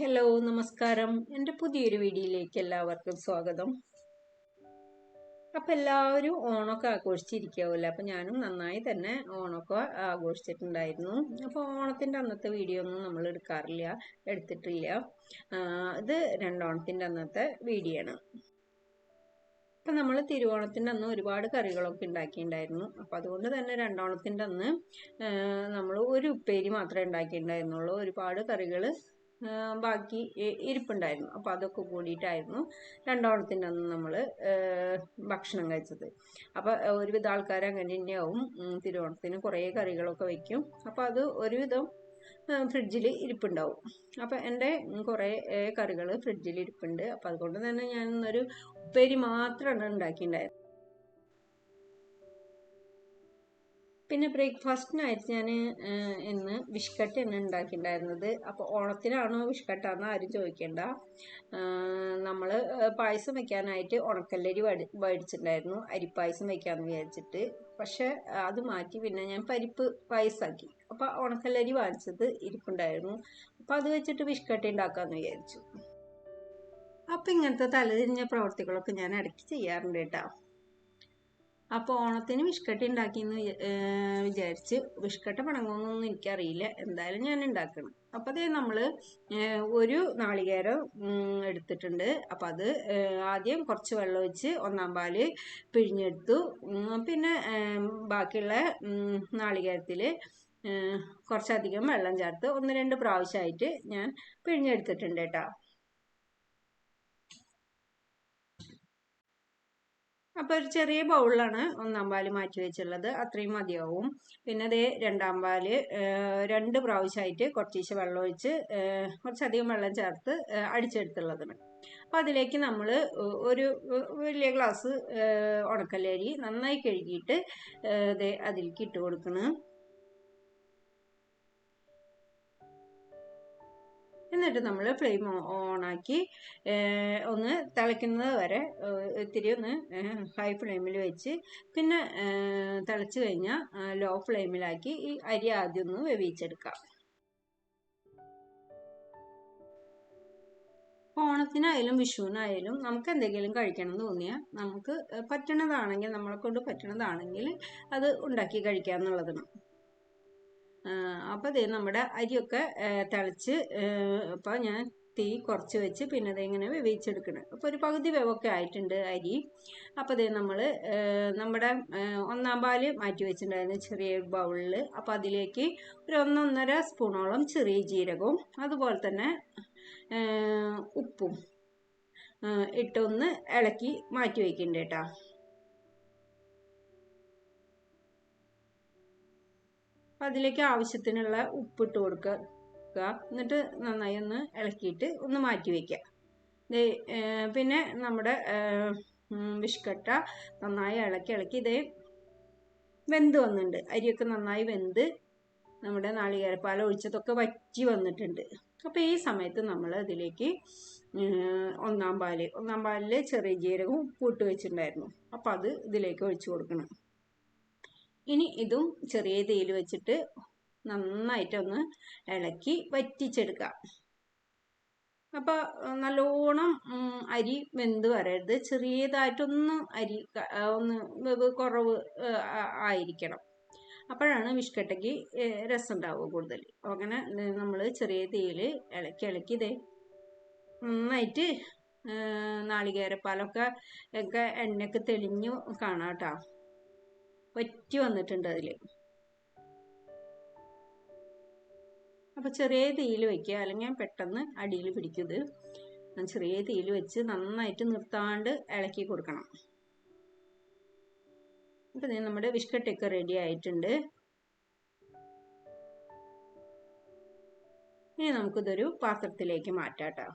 Hello നമസ്കാരം. എന്റെ പുതിയൊരു വീഡിയോയിലേക്ക് എല്ലാവർക്കും സ്വാഗതം. അപ്പം എല്ലാവരും ഓണമൊക്കെ ആഘോഷിച്ചിരിക്കാവില്ല? അപ്പം ഞാനും നന്നായി തന്നെ ഓണമൊക്കെ ആഘോഷിച്ചിട്ടുണ്ടായിരുന്നു. അപ്പോൾ ഓണത്തിന്റെ അന്നത്തെ വീഡിയോ ഒന്നും നമ്മൾ എടുക്കാറില്ല എടുത്തിട്ടില്ല. ഇത് രണ്ടോണത്തിന്റെ അന്നത്തെ വീഡിയോ ആണ്. അപ്പം നമ്മൾ തിരുവോണത്തിന്റെ അന്ന് ഒരുപാട് കറികളൊക്കെ ഉണ്ടാക്കിയിട്ടുണ്ടായിരുന്നു. അപ്പം അതുകൊണ്ട് തന്നെ രണ്ടോണത്തിന്റെ അന്ന് നമ്മൾ ഒരു ഉപ്പേരി മാത്രമേ ഉണ്ടാക്കിയിട്ടുണ്ടായിരുന്നുള്ളൂ. ഒരുപാട് കറികൾ ബാക്കി ഇരിപ്പുണ്ടായിരുന്നു. അപ്പോൾ അതൊക്കെ കൂടിയിട്ടായിരുന്നു രണ്ടോണത്തിന്റെ അന്ന് നമ്മൾ ഭക്ഷണം കഴിച്ചത്. അപ്പോൾ ഒരുവിധ ആൾക്കാർ അങ്ങനെ തന്നെയാവും. തിരുവോണത്തിന് കുറേ കറികളൊക്കെ വയ്ക്കും അപ്പോൾ അത് ഒരുവിധം ഫ്രിഡ്ജിൽ ഇരിപ്പുണ്ടാവും. അപ്പോൾ എന്റെ കുറേ കറികൾ ഫ്രിഡ്ജിൽ ഇരിപ്പുണ്ട്. അപ്പോൾ അതുകൊണ്ട് തന്നെ ഞാൻ ഉപ്പേരി മാത്രമാണ് ഉണ്ടാക്കിയിട്ടുണ്ടായത് പിന്നെ ബ്രേക്ക്ഫാസ്റ്റിനായിട്ട് ഞാൻ ഇന്ന് ബിസ്ക്കറ്റാണ് ഉണ്ടാക്കിയിട്ടുണ്ടായിരുന്നത് അപ്പോൾ ഓണത്തിനാണോ ബിസ്ക്കറ്റാണെന്ന് ആരും ചോദിക്കേണ്ട. നമ്മൾ പായസം വെക്കാനായിട്ട് ഉണക്കല്ലരി വടി മേടിച്ചിട്ടുണ്ടായിരുന്നു അരിപ്പായസം വെക്കാമെന്ന് വിചാരിച്ചിട്ട്. പക്ഷേ അത് മാറ്റി പിന്നെ ഞാൻ പരിപ്പ് പായസമാക്കി അപ്പോൾ ഉണക്കല്ലരി വാങ്ങിച്ചത് ഇരിപ്പുണ്ടായിരുന്നു. അപ്പോൾ അത് വെച്ചിട്ട് ബിസ്ക്കറ്റ് ഉണ്ടാക്കാമെന്ന് വിചാരിച്ചു. അപ്പോൾ ഇങ്ങനത്തെ തലതിരിഞ്ഞ പ്രവർത്തികളൊക്കെ ഞാൻ ഇടയ്ക്ക് ചെയ്യാറുണ്ട് കേട്ടോ. അപ്പോൾ ഓണത്തിന് ബിസ്ക്കറ്റ് ഉണ്ടാക്കിയെന്ന് വിചാരിച്ച് ബിസ്ക്കറ്റ് പണങ്ങുമെന്നൊന്നും എനിക്കറിയില്ല. എന്തായാലും ഞാൻ ഉണ്ടാക്കണം അപ്പോൾ അതേ നമ്മൾ ഒരു നാളികേരം എടുത്തിട്ടുണ്ട്. അപ്പം അത് ആദ്യം കുറച്ച് വെള്ളം ഒഴിച്ച് ഒന്നാം പാൽ പിഴിഞ്ഞെടുത്തു. പിന്നെ ബാക്കിയുള്ള നാളികേരത്തിൽ കുറച്ചധികം വെള്ളം ചേർത്ത് ഒന്ന് രണ്ട് പ്രാവശ്യമായിട്ട് ഞാൻ പിഴിഞ്ഞെടുത്തിട്ടുണ്ട് കേട്ടോ അപ്പോൾ ഒരു ചെറിയ ബൗളിലാണ് ഒന്നാം പാൽ മാറ്റി വെച്ചുള്ളത് അത്രയും മതിയാവും. പിന്നെ അതേ രണ്ടാം പാൽ രണ്ട് പ്രാവശ്യമായിട്ട് കുറച്ചീശ് വെള്ളം ഒഴിച്ച് കുറച്ചധികം വെള്ളം ചേർത്ത് അടിച്ചെടുത്തുള്ളതാണ് അപ്പം അതിലേക്ക് നമ്മൾ ഒരു വലിയ ഗ്ലാസ് ഉണക്കലരി നന്നായി കഴുകിയിട്ട് ഇത് അതിലേക്ക് ഇട്ട് കൊടുക്കണം. എന്നിട്ട് നമ്മൾ ഫ്ലെയിം ഓണാക്കി ഒന്ന് തിളയ്ക്കുന്നത് വരെ ഇത്തിരി ഒന്ന് ഹൈ ഫ്ലെയിമിൽ വെച്ച് പിന്നെ തിളച്ച് കഴിഞ്ഞാൽ ലോ ഫ്ലെയിമിലാക്കി ഈ അരി ആദ്യം ഒന്ന് വേവിച്ചെടുക്കാം. ഓണത്തിനായാലും വിഷുവിനായാലും നമുക്ക് എന്തെങ്കിലും കഴിക്കണം എന്ന് തോന്നിയാൽ നമുക്ക് പറ്റണതാണെങ്കിൽ നമ്മളെ കൊണ്ട് പറ്റണതാണെങ്കിൽ അത് ഉണ്ടാക്കി കഴിക്കുക എന്നുള്ളതാണ്. അപ്പോൾ ഇത് നമ്മുടെ അരിയൊക്കെ തിളച്ച് അപ്പോൾ ഞാൻ തീ കുറച്ച് വെച്ച് പിന്നെ അതിങ്ങനെ വേവിച്ചെടുക്കണം. അപ്പോൾ ഒരു പകുതി വേവൊക്കെ ആയിട്ടുണ്ട് അരി. അപ്പോൾ അതേ നമ്മൾ നമ്മുടെ ഒന്നാം പാൽ മാറ്റി വെച്ചിട്ടുണ്ടായിരുന്നു ചെറിയ ബൗളിൽ അപ്പോൾ അതിലേക്ക് ഒരു ഒന്നൊന്നര സ്പൂണോളം ചെറിയ ജീരകവും അതുപോലെ തന്നെ ഉപ്പും ഇട്ടൊന്ന് ഇളക്കി മാറ്റി വയ്ക്കുന്നുണ്ട് കേട്ടോ അപ്പം അതിലേക്ക് ആവശ്യത്തിനുള്ള ഉപ്പിട്ട് കൊടുക്കുക. എന്നിട്ട് നന്നായി ഒന്ന് ഇളക്കിയിട്ട് ഒന്ന് മാറ്റി വയ്ക്കുക പിന്നെ നമ്മുടെ വിഷ്കട്ട നന്നായി ഇളക്കി ഇളക്കി ഇതേ വെന്ത് വന്നിട്ടുണ്ട്. അരിയൊക്കെ നന്നായി വെന്ത് നമ്മുടെ നാളികേരപ്പാൽ ഒഴിച്ചതൊക്കെ വറ്റി വന്നിട്ടുണ്ട്. അപ്പോൾ ഈ സമയത്ത് നമ്മൾ അതിലേക്ക് ഒന്നാം പാൽ ഒന്നാം പാലിൽ ചെറിയ ജീരകവും പൂട്ട് വെച്ചിട്ടുണ്ടായിരുന്നു. അപ്പോൾ അത് ഇതിലേക്ക് ഒഴിച്ചു കൊടുക്കണം. ഇനി ഇതും ചെറിയ തീയിൽ വെച്ചിട്ട് നന്നായിട്ടൊന്ന് ഇളക്കി വറ്റിച്ചെടുക്കാം. അപ്പോൾ നല്ലോണം അരി വെന്ത് വരരുത്. ചെറിയതായിട്ടൊന്ന് അരി ഒന്ന് കുറവ് ആയിരിക്കണം. അപ്പോഴാണ് വിഷ്കട്ടയ്ക്ക് രസം ഉണ്ടാവുക കൂടുതൽ. അങ്ങനെ നമ്മൾ ചെറിയ തീയിൽ ഇളക്കി ഇളക്കി ഇതേ നന്നായിട്ട് നാളികേരപ്പാലൊക്കെ ഒക്കെ എണ്ണയൊക്കെ തെളിഞ്ഞു കാണാം കേട്ടോ. വറ്റി വന്നിട്ടുണ്ട് അതിൽ അപ്പോൾ ചെറിയ തീയിൽ വെക്കുക. അല്ലെങ്കിൽ പെട്ടെന്ന് അടിയിൽ പിടിക്കുന്നത് ചെറിയ തീയിൽ വെച്ച് നന്നായിട്ട് നിർത്താണ്ട് ഇളക്കി കൊടുക്കണം. അപ്പം നമ്മുടെ വിഷ്കട്ടൊക്കെ റെഡി ആയിട്ടുണ്ട്. ഇനി നമുക്കിതൊരു പാത്രത്തിലേക്ക് മാറ്റാം കേട്ടോ.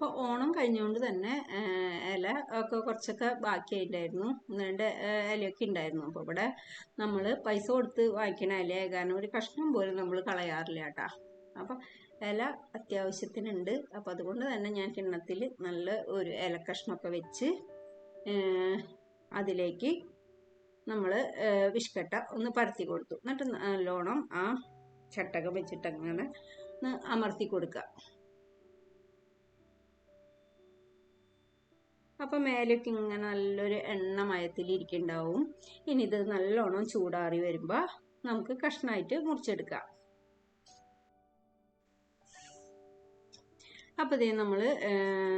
അപ്പോൾ ഓണം കഴിഞ്ഞുകൊണ്ട് തന്നെ ഇല ഒക്കെ കുറച്ചൊക്കെ ബാക്കിയായിട്ടുണ്ടായിരുന്നു ഒന്ന് രണ്ട് ഇലയൊക്കെ ഉണ്ടായിരുന്നു അപ്പോൾ ഇവിടെ നമ്മൾ പൈസ കൊടുത്ത് വാങ്ങിക്കണ ഇല കാരണം ഒരു കഷ്ണം പോലും നമ്മൾ കളയാറില്ല കേട്ടോ. അപ്പം ഇല അത്യാവശ്യത്തിനുണ്ട്. അപ്പോൾ അതുകൊണ്ട് തന്നെ ഞാൻ കിണ്ണത്തിൽ നല്ല ഒരു ഇല കഷ്ണമൊക്കെ വെച്ച് അതിലേക്ക് നമ്മൾ വിഷ്കട്ട ഒന്ന് പരത്തി കൊടുത്തു. എന്നിട്ട് നല്ലോണം ആ ചട്ടകം വെച്ചിട്ടങ്ങനെ ഒന്ന് അമർത്തി കൊടുക്കുക അപ്പം മേലേക്ക് ഇങ്ങനെ നല്ലൊരു എണ്ണ മയത്തിലിരിക്കുന്നുണ്ടാവും. ഇനി ഇത് നല്ലോണം ചൂടാറി വരുമ്പോൾ നമുക്ക് കഷ്ണമായിട്ട് മുറിച്ചെടുക്കാം. അപ്പോൾ ഇതേ നമ്മൾ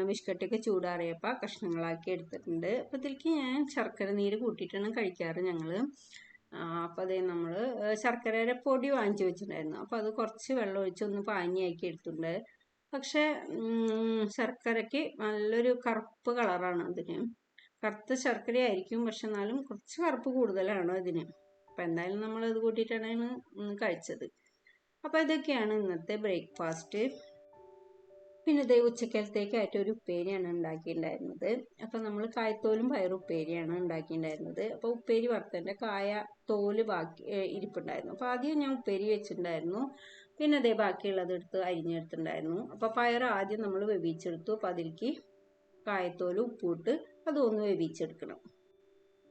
ബിസ്ക്കറ്റൊക്കെ ചൂടാറിയപ്പോൾ കഷ്ണങ്ങളാക്കി എടുത്തിട്ടുണ്ട്. അപ്പോൾ ഇതിലേക്ക് ഞാൻ ശർക്കര നീര് കൂട്ടിയിട്ടാണ് കഴിക്കാറ് ഞങ്ങൾ അപ്പോൾ അതേ നമ്മൾ ശർക്കരയുടെ പൊടി വാങ്ങിച്ചു വെച്ചിട്ടുണ്ടായിരുന്നു. അപ്പോൾ അത് കുറച്ച് വെള്ളം ഒഴിച്ച് ഒന്ന് പാഞ്ഞാക്കി എടുത്തിട്ടുണ്ട്. പക്ഷേ ശർക്കരയ്ക്ക് നല്ലൊരു കറുപ്പ് കളറാണ് അതിന്. കറുത്ത ശർക്കര ആയിരിക്കും പക്ഷെ എന്നാലും കുറച്ച് കറുപ്പ് കൂടുതലാണ് അതിന് അപ്പം എന്തായാലും നമ്മൾ ഇത് കൂട്ടിയിട്ടാണ് കഴിച്ചത്. അപ്പോൾ ഇതൊക്കെയാണ് ഇന്നത്തെ ബ്രേക്ക്ഫാസ്റ്റ്. പിന്നെ ഇതേ ഉച്ചക്കലത്തേക്കായിട്ട് ഒരു ഉപ്പേരിയാണ് ഉണ്ടാക്കിയിട്ടുണ്ടായിരുന്നത്. അപ്പോൾ നമ്മൾ കായത്തോലും പയറും ഉപ്പേരിയാണ് ഉണ്ടാക്കിയിട്ടുണ്ടായിരുന്നത്. അപ്പോൾ ഉപ്പേരി വറുത്തതിന്റെ കായ തോൽ ബാക്കി ഇരിപ്പുണ്ടായിരുന്നു. അപ്പോൾ ആദ്യം ഞാൻ ഉപ്പേരി വെച്ചിട്ടുണ്ടായിരുന്നു. പിന്നെ അതേ ബാക്കിയുള്ളത് എടുത്ത് അരിഞ്ഞെടുത്തിട്ടുണ്ടായിരുന്നു. അപ്പോൾ പയർ ആദ്യം നമ്മൾ വേവിച്ചെടുത്തു. അപ്പോൾ അതിലേക്ക് കായത്തോലും ഉപ്പിട്ട് അതൊന്ന് വേവിച്ചെടുക്കണം.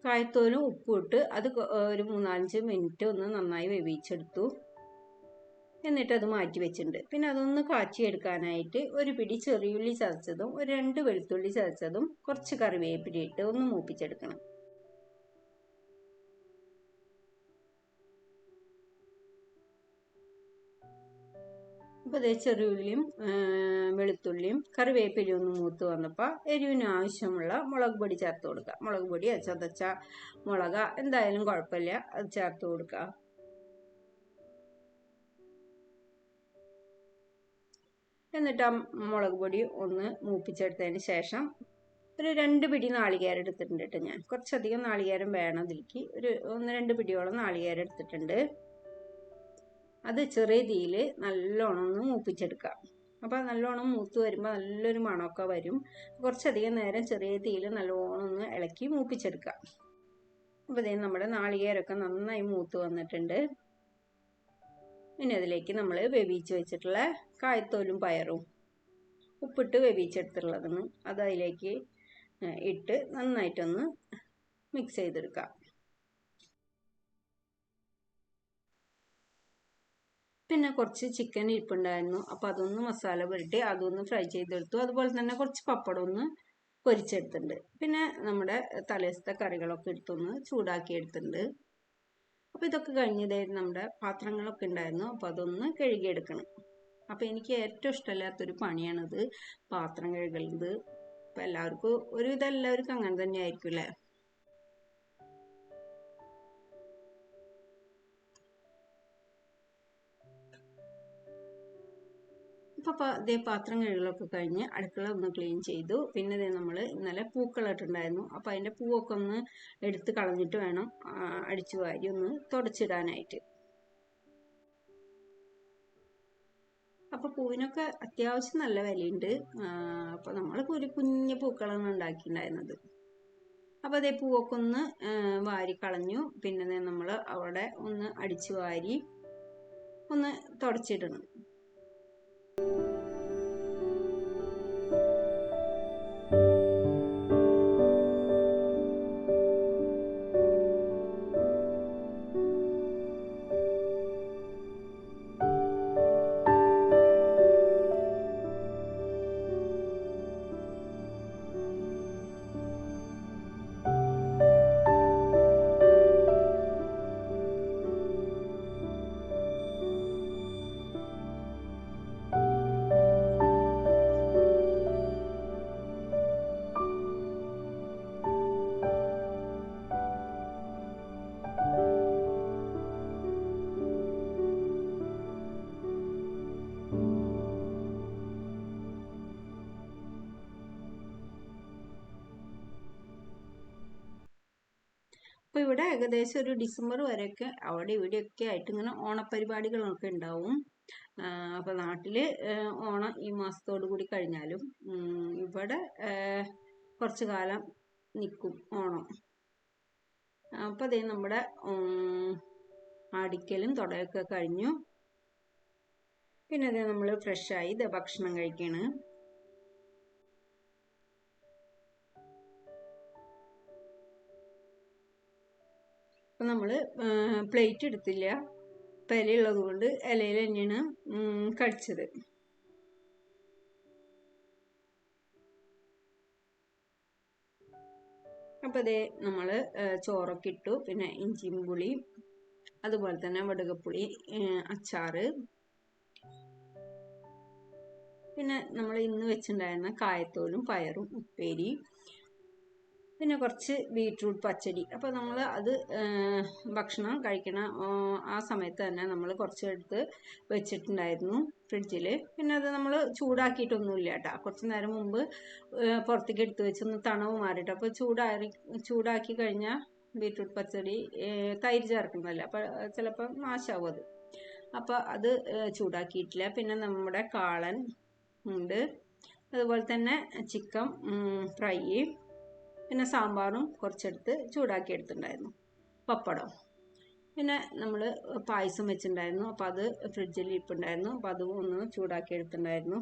കായത്തോലും ഉപ്പിട്ട് അത് ഒരു മൂന്നാലഞ്ച് മിനിറ്റ് ഒന്ന് നന്നായി വേവിച്ചെടുത്തു. എന്നിട്ട് അത് മാറ്റി വെച്ചിട്ടുണ്ട്. പിന്നെ അതൊന്ന് കാച്ചിയെടുക്കാനായിട്ട് ഒരു പിടി ചെറിയുള്ളി ചതച്ചതും ഒരു രണ്ട് വെളുത്തുള്ളി ചതച്ചതും കുറച്ച് കറിവേപ്പില ഇട്ട് ഒന്ന് മൂപ്പിച്ചെടുക്കണം. അപ്പോൾ അതേ ചെറിയുള്ളിയും വെളുത്തുള്ളിയും കറിവേപ്പിലയും ഒന്ന് മൂത്ത് വന്നപ്പോൾ എരിവിന് ആവശ്യമുള്ള മുളക് പൊടി ചേർത്ത് കൊടുക്കുക. മുളക് പൊടി ചതച്ച മുളക എന്തായാലും കുഴപ്പമില്ല അത് ചേർത്ത് കൊടുക്കുക. എന്നിട്ട് ആ മുളക് പൊടി ഒന്ന് മൂപ്പിച്ചെടുത്തതിന് ശേഷം ഒരു രണ്ട് പിടി നാളികേരം എടുത്തിട്ടുണ്ട് കേട്ടോ ഞാൻ. കുറച്ചധികം നാളികേരം വേണം അതിലേക്ക് ഒരു ഒന്ന് രണ്ട് പിടിയോളം നാളികേരം എടുത്തിട്ടുണ്ട്. അത് ചെറിയ തീയിൽ നല്ലോണം ഒന്ന് മൂപ്പിച്ചെടുക്കാം അപ്പോൾ നല്ലോണം മൂത്ത് വരുമ്പോൾ നല്ലൊരു മണമൊക്കെ വരും. കുറച്ചധികം നേരം ചെറിയ തീയിൽ നല്ലോണം ഒന്ന് ഇളക്കി മൂപ്പിച്ചെടുക്കാം അപ്പോൾ ഇതേ നമ്മുടെ നാളികേരമൊക്കെ നന്നായി മൂത്ത് വന്നിട്ടുണ്ട്. ഇനി അതിലേക്ക് നമ്മൾ വേവിച്ച് വെച്ചിട്ടുള്ള കായത്തോലും പയറും ഉപ്പിട്ട് വേവിച്ചെടുത്തിട്ടുള്ളതാണ് അത് അതിലേക്ക് ഇട്ട് നന്നായിട്ടൊന്ന് മിക്സ് ചെയ്തെടുക്കാം പിന്നെ കുറച്ച് ചിക്കൻ ഇരിപ്പുണ്ടായിരുന്നു. അപ്പോൾ അതൊന്ന് മസാല പുരട്ടി അതൊന്ന് ഫ്രൈ ചെയ്തെടുത്തു. അതുപോലെ തന്നെ കുറച്ച് പപ്പടം ഒന്ന് പൊരിച്ചെടുത്തിട്ടുണ്ട്. പിന്നെ നമ്മുടെ തലേസത്തെ കറികളൊക്കെ എടുത്തൊന്ന് ചൂടാക്കി എടുത്തിട്ടുണ്ട്. അപ്പോൾ ഇതൊക്കെ കഴിഞ്ഞതായിരുന്നു നമ്മുടെ പാത്രങ്ങളൊക്കെ ഉണ്ടായിരുന്നു. അപ്പോൾ അതൊന്ന് കഴുകിയെടുക്കണം. അപ്പോൾ എനിക്ക് ഏറ്റവും ഇഷ്ടമില്ലാത്തൊരു പണിയാണിത് പാത്രം കഴുകുന്നത് അപ്പോൾ എല്ലാവർക്കും ഒരുവിധം എല്ലാവർക്കും അങ്ങനെ തന്നെ ആയിരിക്കും അല്ലേ? അപ്പോൾ ഇതേ പാത്രം കഴുകലൊക്കെ കഴിഞ്ഞ് അടുക്കള ഒന്ന് ക്ലീൻ ചെയ്തു. പിന്നെ ഇതേ നമ്മൾ ഇന്നലെ പൂക്കളിട്ടുണ്ടായിരുന്നു. അപ്പോൾ അതിന്റെ പൂവൊക്കെ ഒന്ന് എടുത്ത് കളഞ്ഞിട്ട് വേണം അടിച്ചു വാരി ഒന്ന് തുടച്ചിടാനായിട്ട്. അപ്പോൾ പൂവിനൊക്കെ അത്യാവശ്യം നല്ല വിലയുണ്ട്. അപ്പോൾ നമ്മൾ ഒരു കുഞ്ഞു പൂക്കളാണ് ഉണ്ടാക്കിയിട്ടുണ്ടായിരുന്നത്. അപ്പോൾ അതേ പൂവൊക്കെ ഒന്ന് വാരി കളഞ്ഞു. പിന്നെ നമ്മൾ അവിടെ ഒന്ന് അടിച്ചു വാരി ഒന്ന് തുടച്ചിടണം. you അപ്പോൾ ഇവിടെ ഏകദേശം ഒരു ഡിസംബർ വരെയൊക്കെ അവിടെ ഇവിടെയൊക്കെ ആയിട്ട് ഇങ്ങനെ ഓണപ്പരിപാടികളൊക്കെ ഉണ്ടാവും അപ്പോൾ നാട്ടിൽ ഓണം ഈ മാസത്തോടു കൂടി കഴിഞ്ഞാലും ഇവിടെ കുറച്ച് കാലം നിൽക്കും ഓണം. അപ്പോൾ അതേ നമ്മുടെ ആടിക്കലും തുടയൊക്കെ കഴിഞ്ഞു. പിന്നെ അതേ നമ്മൾ ഫ്രഷായി ഇത് ഭക്ഷണം കഴിക്കുകയാണ് അപ്പം നമ്മൾ പ്ലേറ്റ് എടുത്തില്ല. അപ്പം ഇലയുള്ളത് കൊണ്ട് ഇലയിൽ തന്നെയാണ് കടിച്ചത്. അപ്പോൾ അതേ നമ്മൾ ചോറൊക്കെ ഇട്ടു. പിന്നെ ഇഞ്ചിയും പുളി അതുപോലെ തന്നെ വടുകപ്പുളി അച്ചാറ്. പിന്നെ നമ്മൾ ഇന്ന് വെച്ചിട്ടുണ്ടായിരുന്ന കായത്തോലും പയറും ഉപ്പേരി പിന്നെ കുറച്ച് ബീട്രൂട്ട് പച്ചടി. അപ്പോൾ നമ്മൾ അത് ഭക്ഷണം കഴിക്കണ ആ സമയത്ത് തന്നെ നമ്മൾ കുറച്ച് എടുത്ത് വെച്ചിട്ടുണ്ടായിരുന്നു ഫ്രിഡ്ജിൽ പിന്നെ അത് നമ്മൾ ചൂടാക്കിയിട്ടൊന്നുമില്ല കേട്ടോ കുറച്ച് നേരം മുമ്പ് പുറത്തേക്ക് എടുത്ത് വെച്ചൊന്ന് തണവ് മാറിയിട്ട്. അപ്പോൾ ചൂടാറി ചൂടാക്കി കഴിഞ്ഞാൽ ബീട്രൂട്ട് പച്ചടി തൈര് ചേർക്കുന്നതല്ല? അപ്പോൾ ചിലപ്പോൾ നാശാവും അത്. അപ്പോൾ അത് ചൂടാക്കിയിട്ടില്ല. പിന്നെ നമ്മുടെ കാളൻ ഉണ്ട്. അതുപോലെ തന്നെ ചിക്കൻ ഫ്രൈ പിന്നെ സാമ്പാറും കുറച്ചെടുത്ത് ചൂടാക്കി എടുത്തിട്ടുണ്ടായിരുന്നു. പപ്പടം. പിന്നെ നമ്മൾ പായസം വെച്ചിട്ടുണ്ടായിരുന്നു. അപ്പോൾ അത് ഫ്രിഡ്ജിൽ ഇരിപ്പുണ്ടായിരുന്നു. അപ്പോൾ അതും ഒന്ന് ചൂടാക്കി എടുത്തിട്ടുണ്ടായിരുന്നു.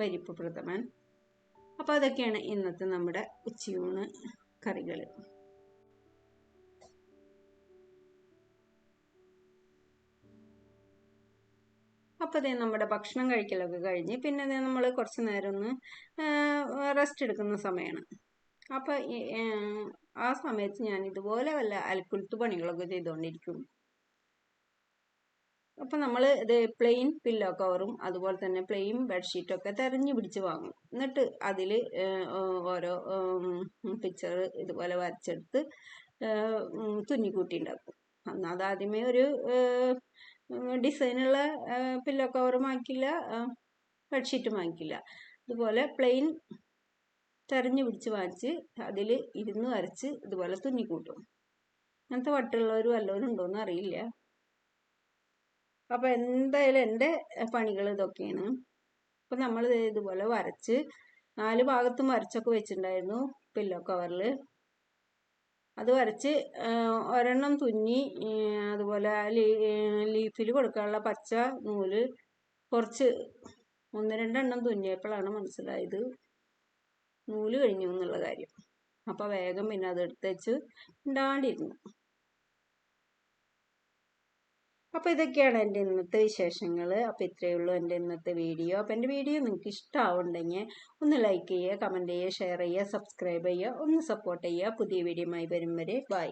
പരിപ്പ് പ്രഥമൻ. അപ്പോൾ അതൊക്കെയാണ് ഇന്നത്തെ നമ്മുടെ ഉച്ചയൂണ് കറികൾ അപ്പോൾ അതേ നമ്മുടെ ഭക്ഷണം കഴിക്കലൊക്കെ കഴിഞ്ഞ് പിന്നെ അതേ നമ്മൾ കുറച്ച് നേരം ഒന്ന് റെസ്റ്റ് എടുക്കുന്ന സമയമാണ് അപ്പോൾ ആ സമയത്ത് ഞാൻ ഇതുപോലെ വല്ല അൽക്കുലത്ത് പണികളൊക്കെ ചെയ്തുകൊണ്ടിരിക്കും അപ്പം നമ്മൾ ഇത് പ്ലെയിൻ പില്ലോ കവറും അതുപോലെ തന്നെ പ്ലെയിൻ ബെഡ്ഷീറ്റൊക്കെ തെരഞ്ഞു പിടിച്ച് വാങ്ങും. എന്നിട്ട് അതിൽ ഓരോ പിക്ചർ ഇതുപോലെ വരച്ചെടുത്ത് തുന്നിക്കൂട്ടി ഉണ്ടാക്കും. എന്നാൽ അതാദ്യമേ ഒരു ഡിസൈനുള്ള പില്ലോ കവറും വാങ്ങിക്കില്ല ബെഡ്ഷീറ്റും വാങ്ങിക്കില്ല അതുപോലെ പ്ലെയിൻ തെരഞ്ഞു പിടിച്ച് വാങ്ങിച്ച് അതിൽ ഇരുന്ന് വരച്ച് ഇതുപോലെ തുന്നി കൂട്ടും. അങ്ങനത്തെ വട്ടുള്ളവർ വല്ലവരും ഉണ്ടോയെന്ന് അറിയില്ല. അപ്പോൾ എന്തായാലും എന്റെ പണികൾ ഇതൊക്കെയാണ്. അപ്പം നമ്മൾ ഇതുപോലെ വരച്ച് നാല് ഭാഗത്തും വരച്ചൊക്കെ വെച്ചിട്ടുണ്ടായിരുന്നു പില്ലോ കവറിൽ അത് വരച്ച് ഒരെണ്ണം തുന്നി അതുപോലെ ലീഫിൽ കൊടുക്കാനുള്ള പച്ച നൂൽ കുറച്ച് ഒന്ന് രണ്ടെണ്ണം തുന്നിയപ്പോഴാണ് മനസ്സിലായത്. നൂൽ കഴിഞ്ഞു എന്നുള്ള കാര്യം. അപ്പോൾ വേഗം പിന്നെ അത് എടുത്ത് വെച്ച് ഉണ്ടാണ്ടിരുന്നു അപ്പോൾ ഇതൊക്കെയാണ് എന്റെ ഇന്നത്തെ വിശേഷങ്ങൾ അപ്പോൾ ഇത്രയേ ഉള്ളൂ എന്റെ ഇന്നത്തെ വീഡിയോ. അപ്പോൾ എന്റെ വീഡിയോ നിങ്ങൾക്ക് ഇഷ്ടമാവുണ്ടെങ്കിൽ ഒന്ന് ലൈക്ക് ചെയ്യുക കമന്റ് ചെയ്യുക ഷെയർ ചെയ്യുക സബ്സ്ക്രൈബ് ചെയ്യുക ഒന്ന് സപ്പോർട്ട് ചെയ്യുക. പുതിയ വീഡിയോയുമായി വരും വരെ. ബൈ.